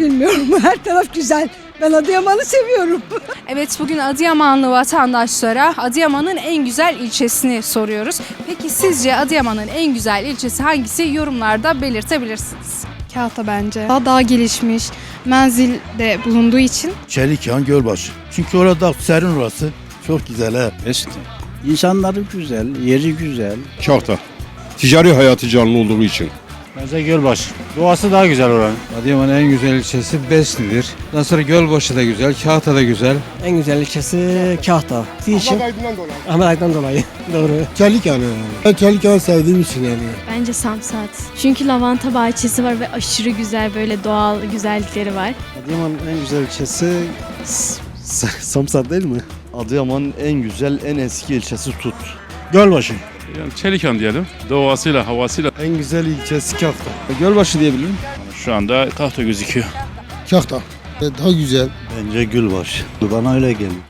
Bilmiyorum her taraf güzel. Ben Adıyaman'ı seviyorum. Evet bugün Adıyamanlı vatandaşlara Adıyaman'ın en güzel ilçesini soruyoruz. Peki sizce Adıyaman'ın en güzel ilçesi hangisi yorumlarda belirtebilirsiniz. Kahta bence. Daha daha gelişmiş. Menzilde bulunduğu için Çelikyan Gölbaşı. Çünkü orada serin orası. Çok güzel ha. Eski. İnsanları güzel, yeri güzel. Kahta. Ticari hayatı canlı olduğu için. Bence Gölbaşı. Doğası daha güzel oranın. Adıyaman'ın en güzel ilçesi Besni'dir. Ondan sonra Gölbaşı da güzel, Kahta da güzel. En güzel ilçesi Kahta. için. Ahmet Aydın'dan dolayı. Doğru. Çelikyan Ben Çelikyan'ı sevdiğim için yani. Bence Samsat. Çünkü lavanta bahçesi var ve aşırı güzel böyle doğal güzellikleri var. Adıyaman'ın en güzel ilçesi Samsat değil mi? Adıyaman'ın en güzel, en eski ilçesi Tut. Gölbaşı. Yani Çelikan diyelim. Doğasıyla, havasıyla. En güzel ilçesi Kafta. Gölbaşı diyebilirim. Şu anda Kahta gözüküyor. Kahta. Daha güzel. Bence Gülbaşı. Bana öyle geliyor.